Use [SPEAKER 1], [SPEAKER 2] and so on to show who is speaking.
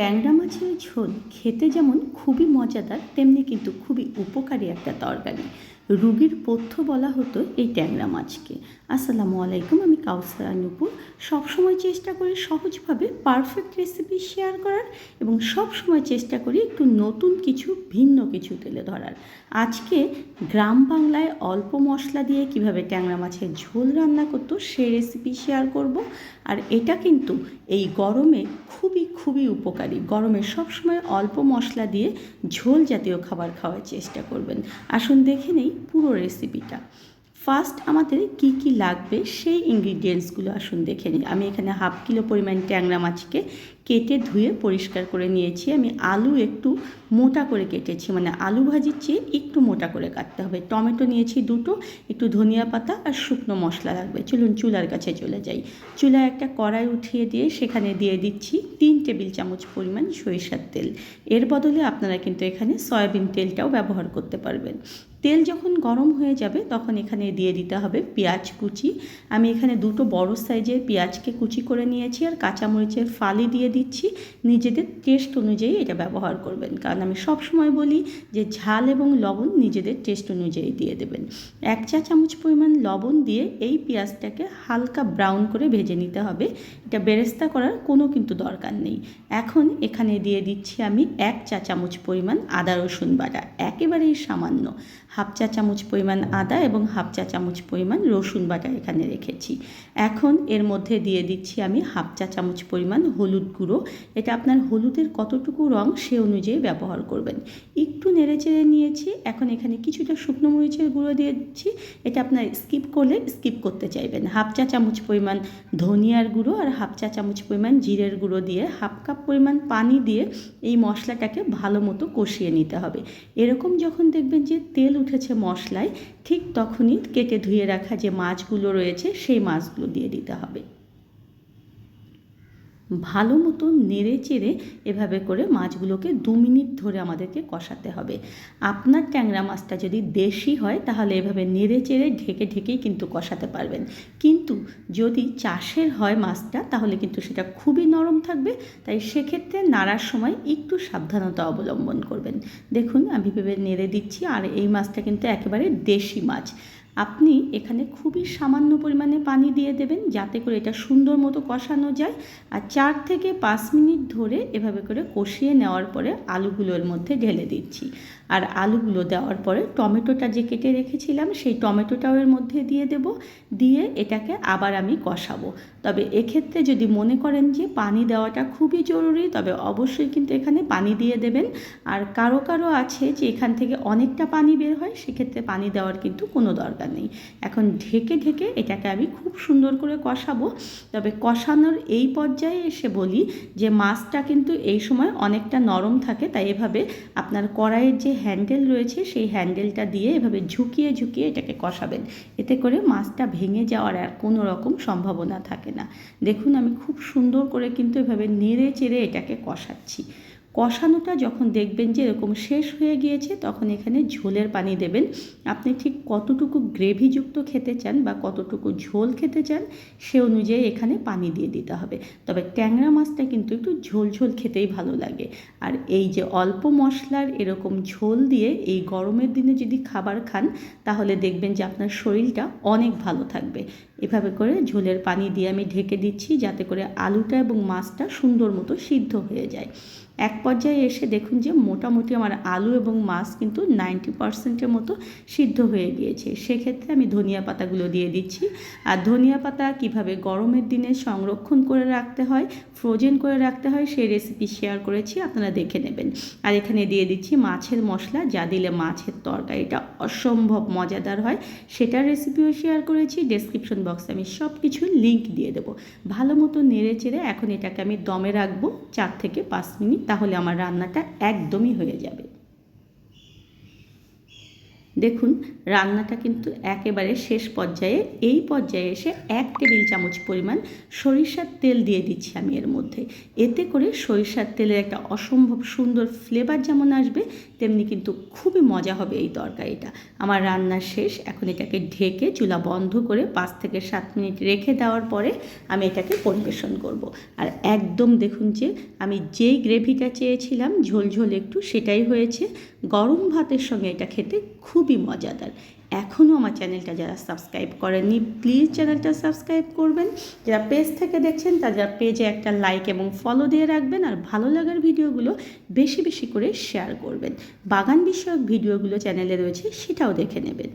[SPEAKER 1] ট্যাংরা মাছের ঝোল খেতে যেমন খুবই মজাদার তেমনি কিন্তু খুবই উপকারী একটা তরকারি। রুগীর পথ্য বলা হতো এই ট্যাংরা মাছকে। আসসালামু আলাইকুম, আমি কাউসারা নুপুর সবসময় চেষ্টা করি সহজভাবে পারফেক্ট রেসিপি শেয়ার করার এবং সব সময় চেষ্টা করি একটু নতুন কিছু, ভিন্ন কিছু তুলে ধরার। আজকে গ্রাম বাংলায় অল্প মশলা দিয়ে কীভাবে ট্যাংরা মাছের ঝোল রান্না করতো সেই রেসিপি শেয়ার করব। আর এটা কিন্তু এই গরমে খুবই খুবই উপকারী। গরমে সবসময় অল্প মশলা দিয়ে ঝোল জাতীয় খাবার খাওয়ার চেষ্টা করবেন। আসুন দেখে নেই পুরো রেসিপিটা ফার্স্ট আমাদের কি কি লাগবে সেই ইনগ্রিডিয়েন্টসগুলো আসুন দেখে নিই। আমি এখানে হাফ কিলো পরিমাণ ট্যাংরা মাছকে কেটে ধুয়ে পরিষ্কার করে নিয়েছি। আমি আলু একটু মোটা করে কেটেছি মানে আলু ভাজির চেয়ে একটু মোটা করে কাটতে হবে। টমেটো নিয়েছি দুটো, একটু ধনিয়া পাতা আর শুকনো মশলা লাগবে। চলুন চুলার কাছে চলে যাই। চুলায় একটা কড়াই উঠিয়ে দিয়ে সেখানে দিয়ে দিচ্ছি তিন টেবিল চামচ পরিমাণ সরিষার তেল। এর বদলে আপনারা কিন্তু এখানে সয়াবিন তেলটাও ব্যবহার করতে পারবেন। তেল যখন গরম হয়ে যাবে তখন এখানে দিয়ে দিতে হবে পেঁয়াজ কুচি। আমি এখানে দুটো বড় সাইজের পেঁয়াজকে কুচি করে নিয়েছি আর কাঁচামরিচের ফালি দিয়ে দিচ্ছি। নিজেদের টেস্ট অনুযায়ী এটা ব্যবহার করবেন। কারণ আমি সব সময় বলি যে ঝাল এবং লবণ নিজেদের টেস্ট অনুযায়ী দিয়ে দেবেন। এক চা চামচ পরিমাণ লবণ দিয়ে এই পেঁয়াজটাকে হালকা ব্রাউন করে ভেজে নিতে হবে। এটা বেরেস্তা করার কোনো কিন্তু দরকার নেই। এখন এখানে দিয়ে দিচ্ছি আমি এক চা চামচ পরিমাণ আদা রসুন বাটা। একেবারেই সামান্য। হাফ চা চামচ পরিমাণ আদা এবং হাফ চা চামচ পরিমাণ রসুন বাটা এখানে রেখেছি। এখন এর মধ্যে দিয়ে দিচ্ছি আমি হাফ চা চামচ পরিমাণ হলুদ গুঁড়ো। এটা আপনার হলুদের কতটুকু রং সে অনুযায়ী ব্যবহার করবেন। একটু নেড়ে চেড়ে নিয়েছি, এখন এখানে কিছুটা শুকনো মরিচের গুঁড়ো দিয়ে দিচ্ছি। এটা আপনার স্কিপ করলে স্কিপ করতে চাইবেন। হাফ চা চামচ পরিমাণ ধনিয়ার গুঁড়ো আর হাফ চা চামচ পরিমাণ জিরের গুঁড়ো দিয়ে হাফ কাপ পরিমাণ পানি দিয়ে এই মশলাটাকে ভালো মতো কষিয়ে নিতে হবে। এরকম যখন দেখবেন যে তেল উঠেছে মশলায়, ঠিক তখনই কেটে ধুয়ে রাখা যে মাছগুলো রয়েছে, সেই মাছগুলো দিয়ে দিতে হবে। ভালো মতো নেড়ে চেড়ে এভাবে করে মাছগুলোকে দু মিনিট ধরে আমাদেরকে কষাতে হবে। আপনার ট্যাংরা মাছটা যদি দেশি হয়, তাহলে এভাবে নেড়ে চেড়ে ঢেকে ঢেকেই কিন্তু কষাতে পারবেন। কিন্তু যদি চাষের হয় মাছটা, তাহলে কিন্তু সেটা খুবই নরম থাকবে। তাই সেক্ষেত্রে নাড়ার সময় একটু সাবধানতা অবলম্বন করবেন। দেখুন, আমি ভেবে নেড়ে দিচ্ছি, আর এই মাছটা কিন্তু একেবারে দেশি মাছ। আপনি এখানে খুবই সামান্য পরিমাণে পানি দিয়ে দেবেন যাতে করে এটা সুন্দর মতো কষানো যায় আর চার থেকে পাঁচ মিনিট ধরে এভাবে করে কষিয়ে নেওয়ার পরে আলুগুলোর মধ্যে ঢেলে দিচ্ছি। আর আলুগুলো দেওয়ার পরে টমেটোটা যে কেটে রেখেছিলাম, সেই টমেটোটাও এর মধ্যে দিয়ে দেব। দিয়ে এটাকে আবার আমি কষাবো। তবে এক্ষেত্রে যদি মনে করেন যে পানি দেওয়াটা খুবই জরুরি, তবে অবশ্যই কিন্তু এখানে পানি দিয়ে দেবেন। আর কারও কারও আছে যে এখান থেকে অনেকটা পানি বের হয়, সেক্ষেত্রে পানি দেওয়ার কিন্তু কোনো দরকার নেই। এখন ঢেকে ঢেকে এটাকে আমি খুব সুন্দর করে কষাবো। তবে কষানোর এই পর্যায়ে এসে বলি যে মাছটা কিন্তু এই সময় অনেকটা নরম থাকে, তাই এভাবে আপনার কড়াইয়ের যে হ্যান্ডেল রয়েছে, সেই হ্যান্ডেলটা দিয়ে এভাবে ঝুঁকিয়ে ঝুঁকিয়ে এটাকে কষাবেন। এতে করে মাছটা ভেঙে যাওয়ার আর কোনো রকম সম্ভাবনা থাকে না। দেখুন, আমি খুব সুন্দর করে কিন্তু এভাবে নেড়ে চেড়ে এটাকে কষাচ্ছি। কষানোটা যখন দেখবেন যে এরকম শেষ হয়ে গিয়েছে, তখন এখানে ঝোলের পানি দেবেন। আপনি ঠিক কতটুকু গ্রেভিযুক্ত খেতে চান বা কতটুকু ঝোল খেতে চান, সে অনুযায়ী এখানে পানি দিয়ে দিতে হবে। তবে ট্যাংরা মাছটা কিন্তু একটু ঝোল ঝোল খেতেই ভালো লাগে। আর এই যে অল্প মশলার এরকম ঝোল দিয়ে এই গরমের দিনে যদি খাবার খান, তাহলে দেখবেন যে আপনার শরীরটা অনেক ভালো থাকবে। এভাবে করে ঝোলের পানি দিয়ে আমি ঢেকে দিচ্ছি, যাতে করে আলুটা এবং মাছটা সুন্দর মতো সিদ্ধ হয়ে যায়। এক পর্যায়ে এসে দেখুন যে মোটামুটি আমার আলু এবং মাছ কিন্তু নাইনটি পার্সেন্টের মতো সিদ্ধ হয়ে গিয়েছে। সেক্ষেত্রে আমি ধনিয়া পাতাগুলো দিয়ে দিচ্ছি। আর ধনিয়া পাতা কীভাবে গরমের দিনে সংরক্ষণ করে রাখতে হয় ফ্রোজেন করে রাখতে হয়, সেই রেসিপি শেয়ার করেছি, আপনারা দেখে নেবেন। আর এখানে দিয়ে দিচ্ছি মাছের মশলা, যা দিলে মাছের তরকারিটা অসম্ভব মজাদার হয়। সেটার রেসিপিও শেয়ার করেছি ডেসক্রিপশন বক্সে আমি সব কিছু লিঙ্ক দিয়ে দেবো। ভালো মতো নেড়ে চেড়ে এখন এটাকে আমি দমে রাখব চার থেকে পাঁচ মিনিট। তাহলে আমার রান্নাটা একদমই হয়ে যাবে। দেখুন, রান্নাটা কিন্তু একেবারে শেষ পর্যায়ে, এই পর্যায়ে এসে এক টেবিল চামচ পরিমাণ সরিষার তেল দিয়ে দিচ্ছি আমি এর মধ্যে। এতে করে সরিষার তেলের একটা অসম্ভব সুন্দর ফ্লেভার যেমন আসবে, তেমনি কিন্তু খুবই মজা হবে এই তরকারিটা। আমার রান্না শেষ, এখন এটাকে ঢেকে চুলা বন্ধ করে পাঁচ থেকে সাত মিনিট রেখে দেওয়ার পরে আমি এটাকে পরিবেশন করব। আর একদম দেখুন যে, আমি যেই গ্রেভিটা চেয়েছিলাম ঝোলঝোল একটু সেটাই হয়েছে। গরম ভাতের সঙ্গে এটা খেতে খুবই মজাদার। এখনও আমার চ্যানেলটা যারা সাবস্ক্রাইব করেননি প্লিজ চ্যানেলটা সাবস্ক্রাইব করবেন। যারা পেজ থেকে দেখছেন, তারা পেজে একটা লাইক এবং ফলো দিয়ে রাখবেন আর ভালো লাগার ভিডিওগুলো বেশি বেশি করে শেয়ার করবেন। বাগান বিষয়ক ভিডিওগুলো চ্যানেলে রয়েছে, সেটাও দেখে নেবেন।